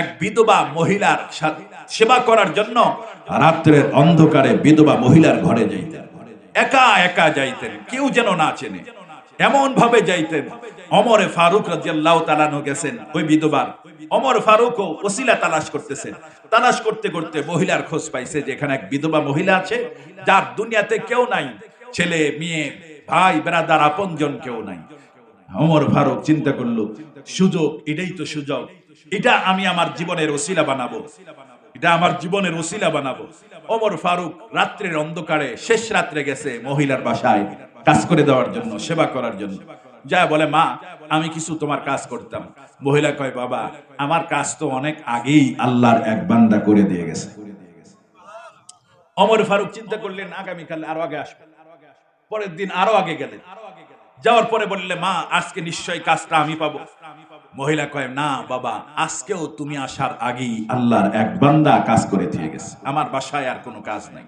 এক বিধবা মহিলার সেবা করার জন্য রাত্রের অন্ধকারে বিধবা মহিলার ঘরে যাইতেন। একা একা যাইতেন, কেউ যেন না চেনে। এমন ভাবে যাইতেন। অমরে ফারুক রাজিয়াল্লাহ গেছেন, ওই বিধবার। অমর ফারুক ও ওসিলা তালাশ করতেছেন তালাশ করতে করতে মহিলার খোঁজ পাইছে যে এখানে এক বিধবা মহিলা আছে, যার দুনিয়াতে কেউ নাই, ছেলে, মেয়ে, ভাই বেড়াদার আপনজন কেউ নাই। অমর ফারুক চিন্তা করল, সুযোগ, এটাই তো সুযোগ। এটা আমি আমার জীবনের ওসিলা বানাবো। এটা আমার জীবনের ওসিলা বানাবো। অমর ফারুক রাত্রের অন্ধকারে শেষ রাত্রে গেছে মহিলার বাসায় কাজ করে দেওয়ার জন্য, সেবা করার জন্য। যা বলে, মা, আমি কিছু তোমার কাজ করতাম। মহিলা কয়, বাবা, আমার কাজ তো অনেক আগেই আল্লাহর এক বান্দা করে দিয়ে গেছে। অমর ফারুক চিন্তা করলেন, আগামীকাল আরও আগে আসবেন পরের দিন আরও আগে গেলেন। যাওয়ার পরে বললে মা, আজকে নিশ্চয়ই কাজটা আমি পাবো। মহিলা কয়, না, বাবা, আজকেও তুমি আসার আগেই আল্লাহর এক বান্দা কাজ করে দিয়ে গেছে। আমার বাসায় আর কোনো কাজ নাই।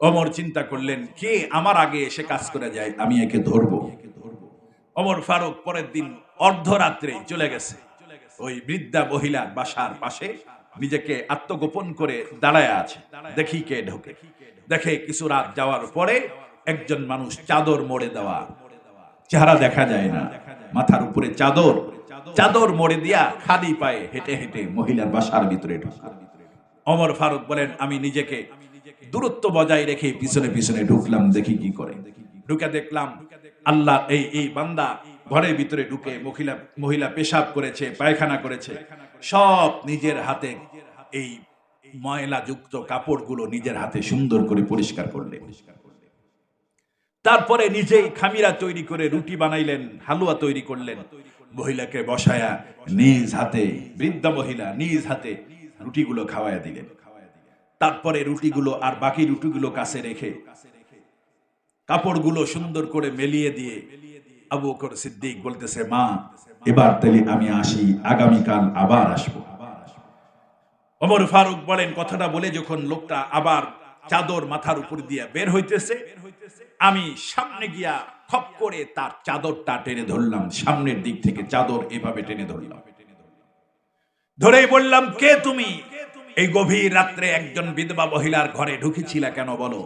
অমর চিন্তা করলেন, কে আমার আগে এসে কাজ করে যায়, আমি একে ধরবো? অমর ফারুক পরের দিন অর্ধরাত্রে চলে গেছে। ওই বৃদ্ধা মহিলার বাসার পাশে নিজেকে আত্মগোপন করে দাঁড়ায় আছে। দেখি কে ঢোকে। দেখে কিছু রাত যাওয়ার পরে একজন মানুষ চাদর মোড়ে দেওয়া। চেহারা দেখা যায় না। মাথার উপরে চাদর। চাদর মোড়ে দিয়া খালি পায়ে হেঁটে হেঁটে মহিলার বাসার ভিতরে অমর ফারুক বলেন, আমি নিজেকে দূরত্ব বজায় রেখে পিছনে পিছনে ঢুকলাম, দেখি কি করে। ঢুকে দেখলাম, আল্লাহ এই এই বান্দা ঘরের ভিতরে ঢুকে মহিলা মহিলা পেশাব করেছে, পায়খানা করেছে। সব নিজের হাতে এই ময়লা যুক্ত কাপড়গুলো নিজের হাতে সুন্দর করে পরিষ্কার করলে। তারপরে নিজেই খামিরা তৈরি করে রুটি বানাইলেন, হালুয়া তৈরি করলেন। মহিলাকে বসায়া নিজ হাতে, বৃদ্ধা মহিলা নিজ হাতে রুটিগুলো খাওয়াইয়া দিলেন। তারপরে রুটিগুলো আর বাকি রুটিগুলো কাছে রেখে কাপড়গুলো সুন্দর করে মেলিয়ে দিয়ে আবু বকর সিদ্দিক বলতেছে, মা, এবার তাহলে আমি আসি, আগামীকাল আবার আসব। ওমর ফারুক বলেন, কথাটা বলে যখন লোকটা আবার চাদর মাথার উপর দিয়ে বের হইতেছে, আমি সামনে গিয়া খপ করে তার চাদরটা টেনে ধরলাম। সামনের দিক থেকে চাদর এভাবে টেনে ধরলাম। ধরেই বললাম, কে তুমি? এই গভীর রাত্রে একজন বিধবা মহিলার ঘরে ঢুকেছিলা কেন বলো?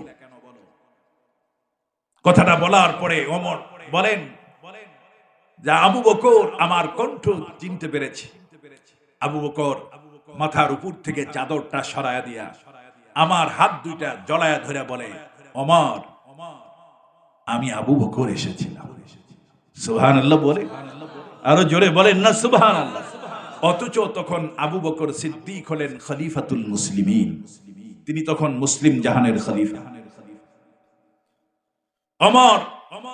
কথাটা বলার পরে অমর বলেন, যা আবু বকর আমার কণ্ঠ চিনতে পেরেছে। আবু বকর মাথার উপর থেকে চাদরটা সরায়া দিয়া আমার হাত দুইটা জলায়া ধরে বলে, অমর আমি আবু বকর এসেছিলাম সুবহান আল্লাহ বলে। আরও জোরে বলেন না সুবহান আল্লাহ অথচ তখন আবু বকর সিদ্দিক হলেন খলিফাতুল মুসলিমিন। তিনি তখন মুসলিম জাহানের খলিফা। অমর,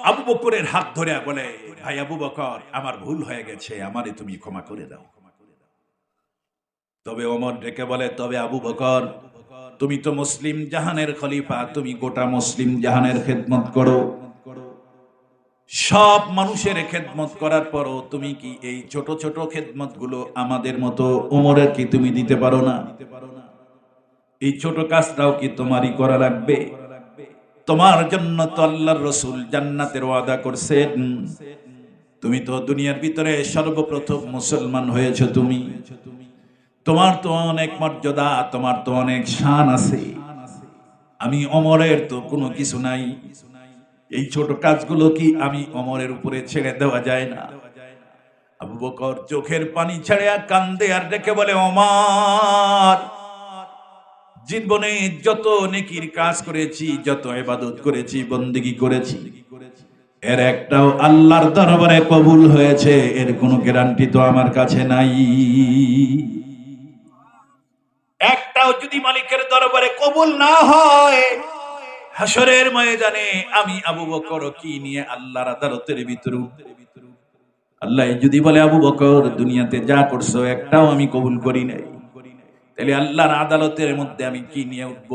আবু বকরের হাত ধরে বলে, ভাই আবু বকর, আমার ভুল হয়ে গেছে, আমারে তুমি ক্ষমা করে দাও। তবে অমর ডেকে বলে, তবে আবু বকর, তুমি তো মুসলিম জাহানের খলিফা, তুমি গোটা মুসলিম জাহানের খেদমত করো। সব মানুষের খেদমত করার পরও তুমি কি এই ছোট ছোট খেদমতগুলো আমাদের মতো ওমরের কি তুমি দিতে পারো না? এই ছোট কাজটাও কি তোমারই করা লাগবে? তোমার জন্য তো আল্লাহর রসুল জান্নাতের ওয়াদা করছেন। তুমি তো দুনিয়ার ভিতরে সর্বপ্রথম মুসলমান হয়েছ তুমি। তোমার তো অনেক মর্যাদা, তোমার তো অনেক শান আছে। আমি অমরের তো কোনো কিছু নাই। এই ছোট কাজগুলো কি আমি অমরের উপরে ছেড়ে দেওয়া যায় না? আবু বকর চোখের পানি ছেড়ে আর কান্দে আর ডেকে বলে, অমার, জীবনে যত নেকির কাজ করেছি, যত ইবাদত করেছি, বন্দেগী করেছি, এর একটাও আল্লাহর দরবারে কবুল হয়েছে, এর কোনো গ্যারান্টি তো আমার কাছে নাই। একটাও যদি মালিকের দরবারে কবুল না হয় হাসরের ময়দানে আমি আবু বকর কি নিয়ে আল্লাহর আদালতের ভিতরে? আল্লাহ যদি বলে, আবু বকর, দুনিয়াতে যা করছ, একটাও আমি কবুল করি নাই। তাহলে আল্লাহর আদালতের মধ্যে আমি কি নিয়ে উঠব?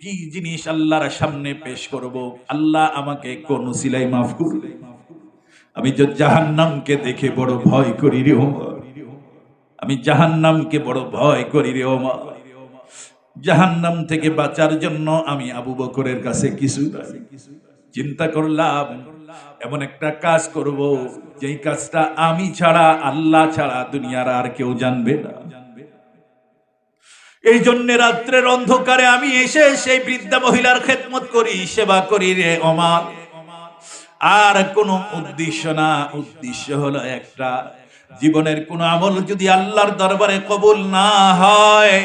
কি জিনিস আল্লাহর সামনে পেশ করব? আল্লাহ আমাকে কোন সিলাই মাফ করবে আমি যে জাহান্নামকে দেখে বড় ভয় করি রে আমি জাহান্নামকে বড় ভয় করি রে ওমর। জাহান্নাম থেকে বাঁচার জন্য আমি আবু বকরের কাছে কিছু চিন্তা করলাম, এমন একটা কাজ করব, যেই কাজটা আমি ছাড়া, আল্লাহ ছাড়া দুনিয়ার আর কেউ জানবে না। এই জন্য রাত্রের অন্ধকারে আমি এসে সেই বৃদ্ধা মহিলার খেদমত করি, সেবা করি রে অমাল আর কোন উদ্দেশ্য না, উদ্দেশ্য হলো একটা, জীবনের কোন আমল যদি আল্লাহর দরবারে কবুল না হয়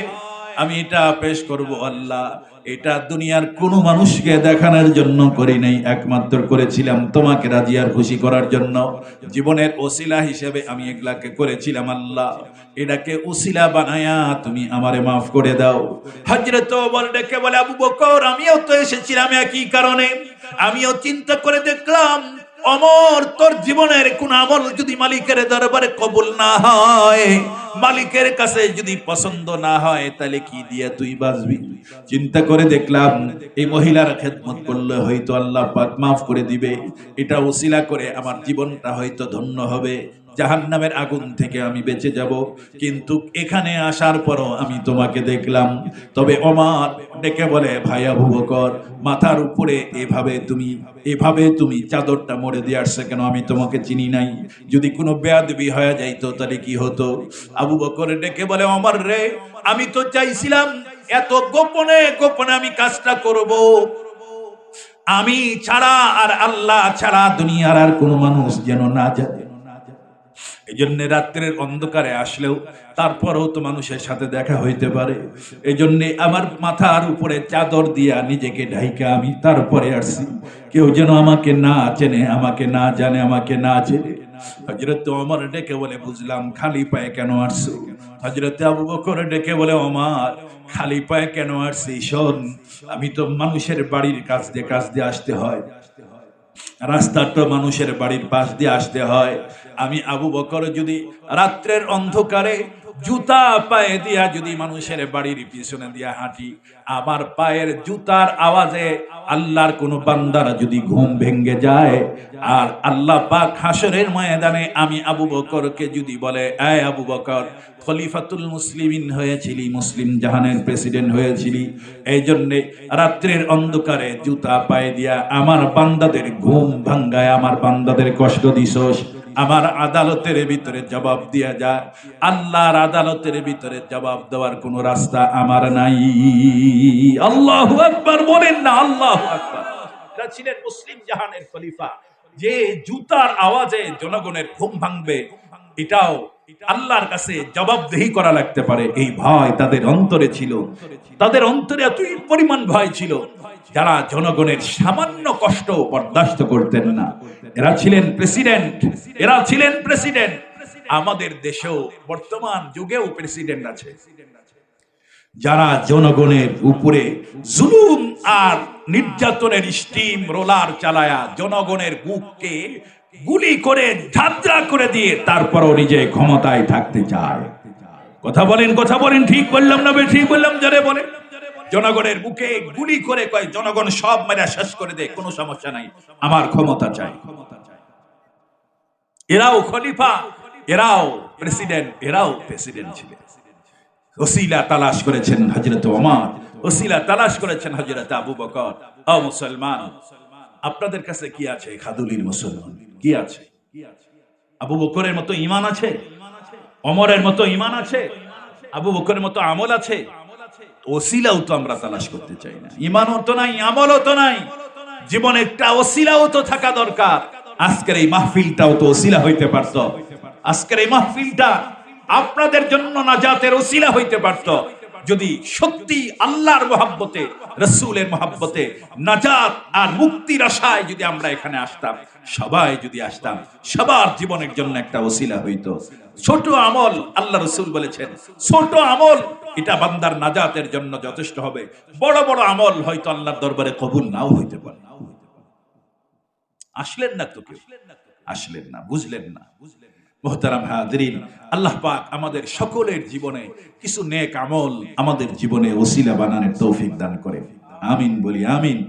আমি এটা পেশ করব, আল্লাহ। এটা দুনিয়ার কোনো মানুষকে দেখানোর জন্য করি নাই, একমাত্র করেছিলাম তোমাকে রাজি আর খুশি করার জন্য। জীবনের ওসিলা হিসেবে আমি এগুলাকে করেছিলাম, আল্লাহ। এটাকে উসিলা বানায়া তুমি আমারে মাফ করে দাও। হজরত ওমর ডেকে বলে, আবু বকর, আমিও তো এসেছিলাম একই কারণে। আমিও চিন্তা করে দেখলাম অমর, তোর জীবনের কোন আমল যদি মালিকের দরবারে কবুল না হয়, মালিকের কাছে যদি পছন্দ না হয়, তাহলে কি দিয়ে তুই বাঁচবি? চিন্তা করে দেখলাম, এই মহিলার খেদমত করলে হয়তো আল্লাহ পাক মাফ করে দিবে। এটা ওসিলা করে আমার জীবনটা হয়তো ধন্য হবে। জাহান্নামের আগুন থেকে আমি বেঁচে যাব। কিন্তু এখানে আসার পরও আমি তোমাকে দেখলাম। তবে অমার ডেকে বলে, ভাই আবু বকর, মাথার উপরে এভাবে তুমি এভাবে তুমি চাদরটা মরে দিয়ে আসছে কেন? আমি তোমাকে চিনি নাই। যদি কোনো বেয়াদবি হয়ে যাইতো তাহলে কি হতো? আবু বকর ডেকে বলে অমর রে, আমি তো চাইছিলাম এত গোপনে গোপনে আমি কাজটা করব। আমি ছাড়া আর আল্লাহ ছাড়া দুনিয়ার আর কোনো মানুষ যেন না জানে। এই জন্যে রাত্রের অন্ধকারে আসলেও তারপরেও তো মানুষের সাথে দেখা হইতে পারে। এই জন্যে আমার মাথার উপরে চাদর দিয়া নিজেকে ঢাইকা আমি তারপরে আসছি। কেউ যেন আমাকে না চেনে, আমাকে না জানে, আমাকে না চেনে। হজরত অমর ডেকে বলে, বুঝলাম খালি পায়ে কেন আসছো? হজরত আবু বকর ডেকে বলে অমার খালি পায়ে কেন আসছি? শোন, আমি তো মানুষের বাড়ির কাছ দিয়ে কাছ দিয়ে আসতে হয়। রাস্তার তো মানুষের বাড়ির পাশ দিয়ে আসতে হয়। আমি আবু বকর যদি রাত্রের অন্ধকারে জুতা পায়ে দিয়া যদি মানুষের বাড়ির পিছনে দিয়া হাঁটি, আমার পায়ের জুতার আওয়াজে আল্লাহর কোন বান্দার যদি ঘুম ভেঙ্গে যায়, আর আল্লাহ পাক হাসরের ময়দানে আমি আবু বকরকে যদি বলে, এ আবু বকর, খলিফাতুল মুসলিমিন হয়েছিলি, মুসলিম জাহানের প্রেসিডেন্ট হয়েছিলি এই জন্যে রাত্রের অন্ধকারে জুতা পায়ে দিয়া আমার বান্দাদের ঘুম ভাঙ্গায়, আমার বান্দাদের কষ্ট দিছস। আমার আদালতের ভিতরে জবাব দিয়া যায়। আল্লাহর আদালতের ভিতরে জবাব দেওয়ার কোন রাস্তা আমার নাই। আল্লাহ আকবার বলেন না, আল্লাহ আকবার। ছিলেন মুসলিম জাহানের খলিফা। যে জুতার আওয়াজে জনগণের ঘুম ভাঙবে, এটাও আল্লাহর কাছে জবাবদেহি করা লাগতে পারে। এই ভয় তাদের অন্তরে ছিল। তাদের অন্তরে এতই পরিমাণ ভয় ছিল যারা জনগণের সামান্য কষ্ট বরদাস্ত করতেন না, এরা ছিলেন প্রেসিডেন্ট, এরা ছিলেন প্রেসিডেন্ট। আমাদের দেশেও বর্তমান যুগেও প্রেসিডেন্ট আছে। যারা জনগণের উপরে জুলুম আর নির্যাতনের স্টিম রোলার চালায়া জনগণের বুককে গুলি করে ঝাঁঝরা করে দিয়ে তারপরও নিজে ক্ষমতায় থাকতে চায়। কথা বলেন কথা বলেন, ঠিক বললাম না ঠিক বললাম যারে বলে জনগণের বুকে গুলি করে কয়, জনগণ সব মেরা শেষ করে দেয় কোনো সমস্যা নাই, আমার ক্ষমতা চাই। এরাও খলিফা, এরাও প্রেসিডেন্ট এরাও প্রেসিডেন্ট ছিলেন ওসিলা তালাশ করেছেন হজরত ওমর, ওসিলা তালাশ করেছেন হজরত আবু বকর। ও মুসলমান, আপনাদের কাছে কি আছে, খাদুলির মুসলমান? কি আছে? আবু বকরের মতো ইমান আছে? অমরের মতো ইমান আছে? আবু বকরের মতো আমল আছে? ওসিলাও তো আমরা তালাশ করতে চাই না। ইমানও তো নাই, আমলও তো নাই। জীবনে একটা ওসিলাও তো থাকা দরকার। আজকের এই মাহফিলটাও তো ওসিলা হইতে পারত। আজকের এই মাহফিলটা আপনাদের জন্য নাজাতের ওসিলা হইতে পারত। যদি সত্যি আল্লাহর মহাব্বতে, রসুলের মহাব্বতে নাজাত আর মুক্তির আশায় যদি আমরা এখানে আসতাম, সবাই যদি আসতাম, সবার জীবনের জন্য একটা ওসিলা হইতো। ছোট আমল আল্লাহ রসুল বলেছেন, ছোট আমল এটা বান্দার নাজাতের জন্য যথেষ্ট হবে। বড় বড় আমল হয়তো আল্লাহর দরবারে কবুল নাও হইতে পারে। আসলেন না তো আসলেন না, বুঝলেন না। মোহতারাম হাজরিন, আল্লাহ পাক আমাদের সকলের জীবনে কিছু নেক আমল আমাদের জীবনে ওসিলা বানানোর তৌফিক দান করে আমিন বলি আমিন।